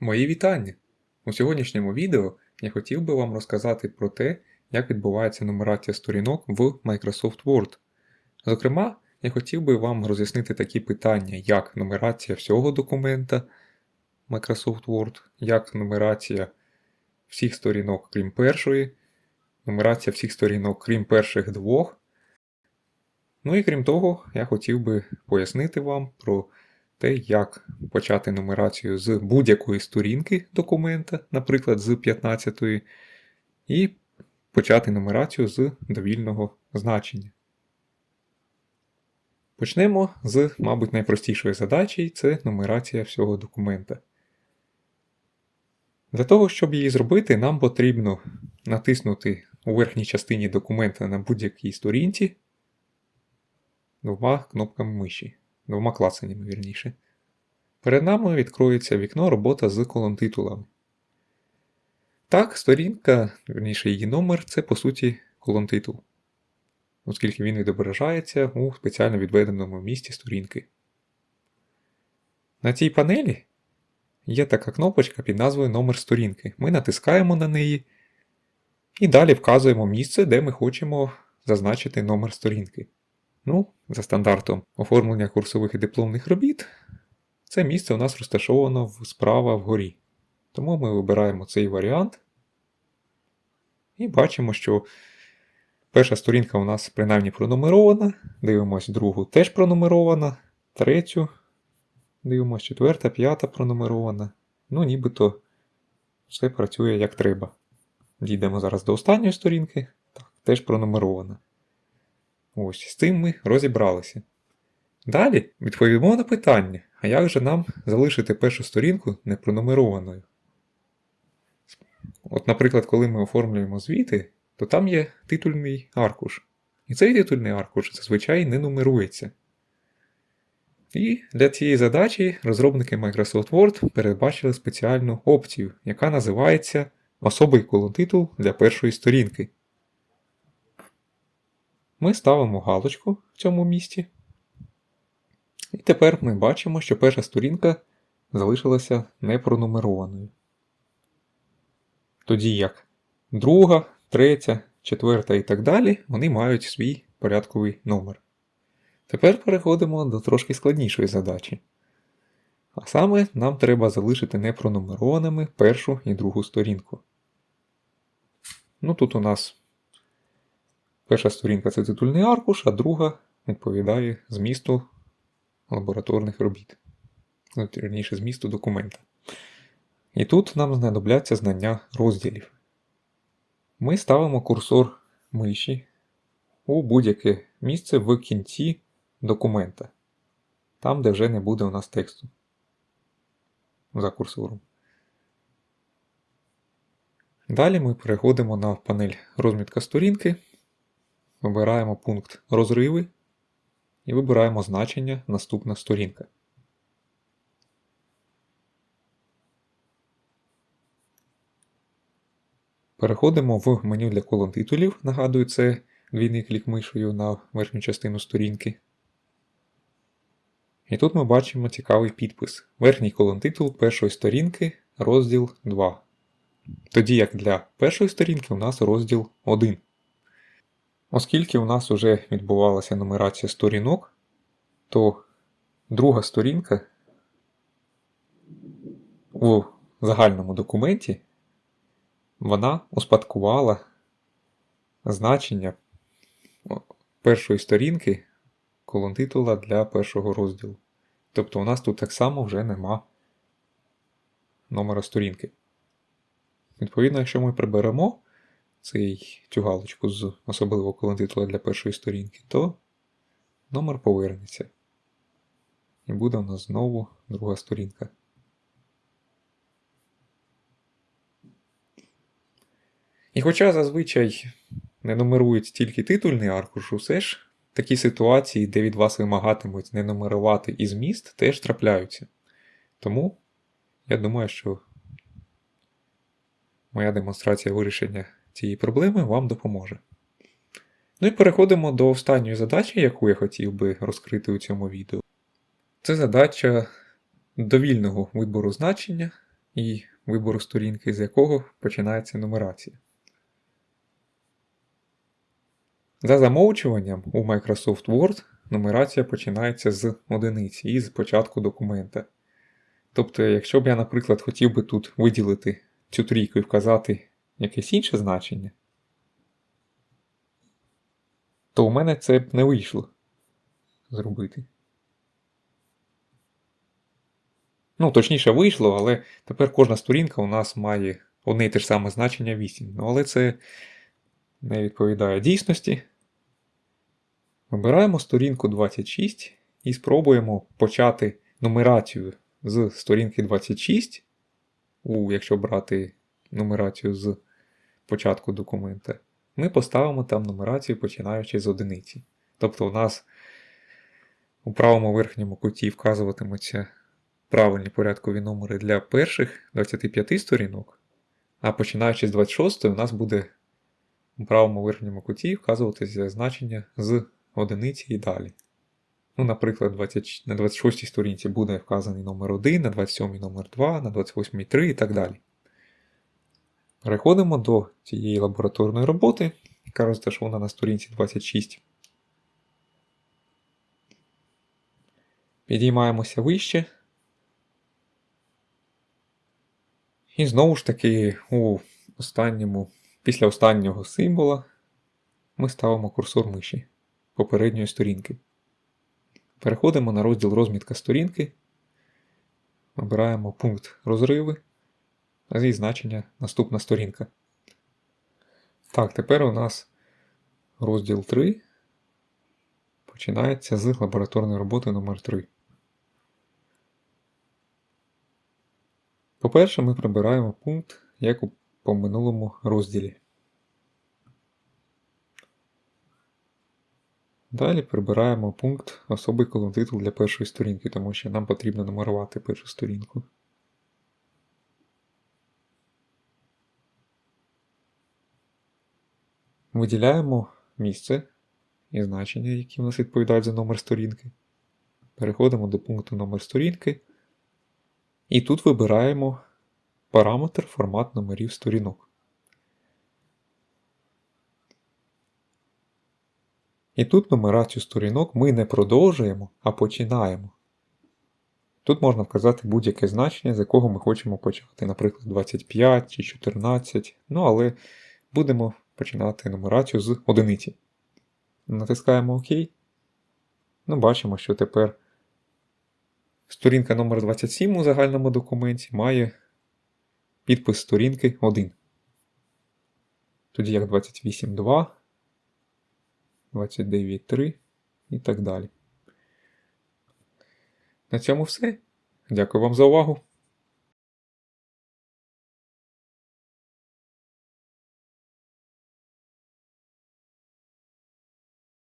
Мої вітання! У сьогоднішньому відео я хотів би вам розказати про те, як відбувається нумерація сторінок в Microsoft Word. Зокрема, я хотів би вам роз'яснити такі питання, як нумерація всього документа Microsoft Word, як нумерація всіх сторінок, крім першої, нумерація всіх сторінок, крім перших двох. Ну і крім того, я хотів би пояснити вам про те, як почати нумерацію з будь-якої сторінки документа, наприклад, з 15, і почати нумерацію з довільного значення. Почнемо з, мабуть, найпростішої задачі це нумерація всього документа. Для того, щоб її зробити, нам потрібно натиснути у верхній частині документа на будь-якій сторінці двома кнопками миші, двома клацаннями, вірніше. Перед нами відкроється вікно робота з колон-титулами. Так, сторінка, верніше її номер це по суті колон-титул, оскільки він відображається у спеціально відведеному місці сторінки. На цій панелі є така кнопочка під назвою Номер сторінки. Ми натискаємо на неї і далі вказуємо місце, де ми хочемо зазначити номер сторінки. Ну, за стандартом оформлення курсових і дипломних робіт, це місце у нас розташовано справа вгорі. Тому ми вибираємо цей варіант і бачимо, що перша сторінка у нас принаймні пронумерована, дивимось другу теж пронумерована, третю, дивимось четверта, п'ята пронумерована. Ну, нібито все працює як треба. Дійдемо зараз до останньої сторінки, так, теж пронумерована. Ось з цим ми розібралися. Далі відповімо на питання, а як же нам залишити першу сторінку непронумерованою? От, наприклад, коли ми оформлюємо звіти, то там є титульний аркуш. І цей титульний аркуш зазвичай не нумерується. І для цієї задачі розробники Microsoft Word передбачили спеціальну опцію, яка називається особий колон-титул для першої сторінки. Ми ставимо галочку в цьому місці. І тепер ми бачимо, що перша сторінка залишилася непронумерованою. Тоді як друга, третя, четверта і так далі вони мають свій порядковий номер. Тепер переходимо до трошки складнішої задачі. А саме нам треба залишити непронумерованими першу і другу сторінку. Ну тут у нас перша сторінка це титульний аркуш, а друга відповідає змісту лабораторних робіт. Ну, Вірніше, змісту документа. І тут нам знадобляться знання розділів. Ми ставимо курсор миші у будь-яке місце в кінці документа, там, де вже не буде у нас тексту за курсором. Далі ми переходимо на панель розмітка сторінки, вибираємо пункт розриви і вибираємо значення наступна сторінка. Переходимо в меню для колон титулів. Нагадую, це двійний клік мишею на верхню частину сторінки. І тут ми бачимо цікавий підпис. Верхній колон титул першої сторінки, розділ 2. Тоді як для першої сторінки у нас розділ 1. Оскільки у нас вже відбувалася нумерація сторінок, то друга сторінка у загальному документі вона успадкувала значення першої сторінки колон титула для першого розділу. Тобто у нас тут так само вже нема номера сторінки. Відповідно, якщо ми приберемо цей, цю галочку з особливого колон титула для першої сторінки, то номер повернеться. І буде у нас знову друга сторінка. І хоча зазвичай не нумерують тільки титульний аркуш, усе ж такі ситуації, де від вас вимагатимуть не нумерувати і зміст, теж трапляються. Тому я думаю, що моя демонстрація вирішення цієї проблеми вам допоможе. Ну і переходимо до останньої задачі, яку я хотів би розкрити у цьому відео. Це задача довільного вибору значення і вибору сторінки, з якого починається нумерація. За замовчуванням у Microsoft Word нумерація починається з одиниці і з початку документа. Тобто, якщо б я, наприклад, хотів би тут виділити цю трійку і вказати якесь інше значення, то у мене це б не вийшло зробити. Ну, точніше, вийшло, але тепер кожна сторінка у нас має одне і те ж саме значення 8. Ну, але це не відповідає дійсності. Вибираємо сторінку 26 і спробуємо почати нумерацію з сторінки 26, у, якщо брати нумерацію з початку документа, ми поставимо там нумерацію починаючи з одиниці. Тобто у нас у правому верхньому куті вказуватимуться правильні порядкові номери для перших 25 сторінок, а починаючи з 26 у нас буде у правому верхньому куті вказуватися значення з одиниці і далі. Ну, Наприклад, 20, на 26 сторінці буде вказаний номер 1, на 27 номер 2, на 28 3 і так далі. Переходимо до цієї лабораторної роботи, яка розташована на сторінці 26. Підіймаємося вище. І знову ж таки, у останньому, після останнього символа ми ставимо курсор миші попередньої сторінки. Переходимо на розділ розмітка сторінки, обираємо пункт розриви зі значення наступна сторінка. Так, тепер у нас розділ 3 починається з лабораторної роботи номер 3 По-перше, ми прибираємо пункт, як у по минулому розділі. Далі прибираємо пункт особий колон титул для першої сторінки, тому що нам потрібно нумерувати першу сторінку. Виділяємо місце і значення, які в нас відповідають за номер сторінки. Переходимо до пункту номер сторінки. І тут вибираємо параметр формат номерів сторінок. І тут нумерацію сторінок ми не продовжуємо, а починаємо. Тут можна вказати будь-яке значення, з якого ми хочемо почати, наприклад, 25 чи 14, ну але будемо починати нумерацію з одиниці. Натискаємо ОК. Ну, бачимо, що тепер сторінка номер 27 у загальному документі має підпис сторінки 1. Тоді як 28.2, 29.3 і так далі. На цьому все. Дякую вам за увагу.